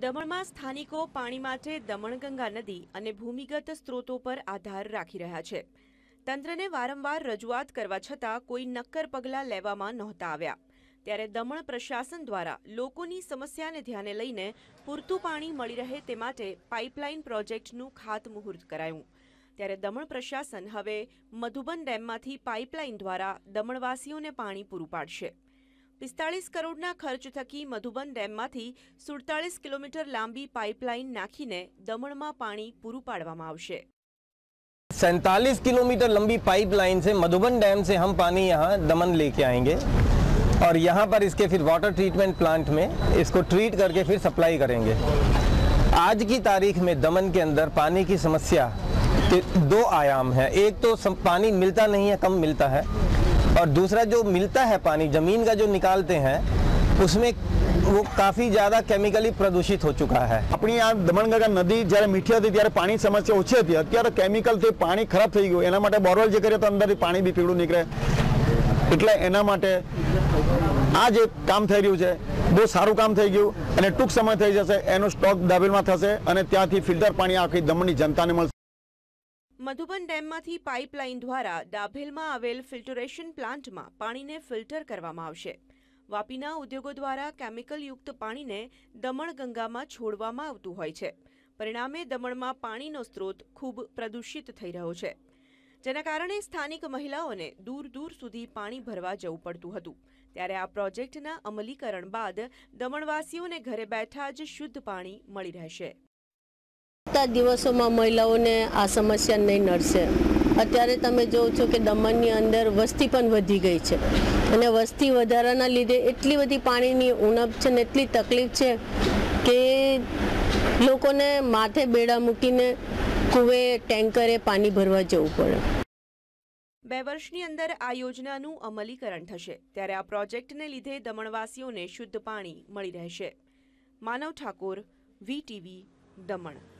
દમણમાં સ્થાનિકો પાણી માટે દમણગંગા નદી અને ભૂમિગત સ્ત્રોતો પર આધાર રાખી રહ્યા છે. તંત્રને વારંવાર રજૂઆત કરવા છતાં કોઈ નક્કર પગલાં લેવામાં નહોતા આવ્યા. ત્યારે દમણ પ્રશાસન દ્વારા લોકોની સમસ્યાને ધ્યાને લઈને પૂરતું પાણી મળી રહે તે માટે પાઇપલાઇન પ્રોજેક્ટનું ખાતમુહૂર્ત કરાયું. ત્યારે દમણ પ્રશાસન હવે મધુબન ડેમમાંથી પાઇપલાઇન દ્વારા દમણવાસીઓને પાણી પૂરું પાડશે. પિસ્તાળીસ કરોડના ખર્ચ થકી મધુબન ડેમમાંથી સુડતાલીસ કિલોમીટર લાંબી પાઇપલાઇન નાખીને દમણમાં પાણી પૂરું પાડવામાં આવશે सैंतालीस किलोमीटर लंबी पाइपलाइन से मधुबन डैम से हम पानी यहाँ दमन लेके आएंगे और यहाँ पर इसके फिर वाटर ट्रीटमेंट प्लांट में इसको ट्रीट करके फिर सप्लाई करेंगे आज की तारीख में दमन के अंदर पानी की समस्या के दो आयाम है एक तो सम- पानी मिलता नहीं है कम मिलता है और दूसरा जो मिलता है पानी ज़मीन का जो निकालते हैं उसमें वो काफ़ी ज़्यादा केमिकली प्रदूषित हो चुका है આપણી આ દમણગંગા નદી જ્યારે મીઠી હતી ત્યારે પાણી સમસ્યા ઓછી હતી અત્યારે કેમિકલથી પાણી ખરાબ થઈ ગયું એના માટે બોરવેલ જે કરીએ તો અંદરથી પાણી બી પીળું નીકળે એટલે એના માટે આ જે કામ થઈ રહ્યું છે બહુ સારું કામ થઈ ગયું અને ટૂંક સમય થઈ જશે એનો સ્ટોક દાબેલમાં થશે અને ત્યાંથી ફિલ્ટર પાણી આખી દમણની જનતાને મળશે મધુબન ડેમમાંથી પાઇપલાઇન દ્વારા ડાભેલમાં આવેલ ફિલ્ટરેશન પ્લાન્ટમાં પાણીને ફિલ્ટર કરવામાં આવશે. વાપીના ઉદ્યોગો દ્વારા કેમિકલયુક્ત પાણીને દમણ ગંગામાં છોડવામાં આવતું હોય છે. પરિણામે દમણમાં પાણીનો સ્ત્રોત ખૂબ પ્રદૂષિત થઈ રહ્યો છે. જેના કારણે સ્થાનિક મહિલાઓને દૂર દૂર સુધી પાણી ભરવા જવું પડતું હતું. ત્યારે આ પ્રોજેક્ટના અમલીકરણ બાદ દમણવાસીઓને ઘરે બેઠા જ શુદ્ધ પાણી મળી રહેશે. આવતા દિવસોમાં મહિલાઓને આ સમસ્યા નહીં નડશે. અત્યારે તમે જોવો છો કે દમણની અંદર વસ્તી પણ વધી ગઈ છે. અને વસ્તી વધારાના લીધે એટલી બધી પાણીની ઉણપ છે ને એટલી તકલીફ છે કે લોકોને માથે બેડા મૂકીને કુવે, ટેન્કરે પાણી ભરવા જવું પડે. બે વર્ષની અંદર આ યોજનાનું અમલીકરણ થશે. ત્યારે આ પ્રોજેક્ટને લીધે દમણવાસીઓને શુદ્ધ પાણી મળી રહેશે. માનવ ઠાકોર વીટીવી દમણ.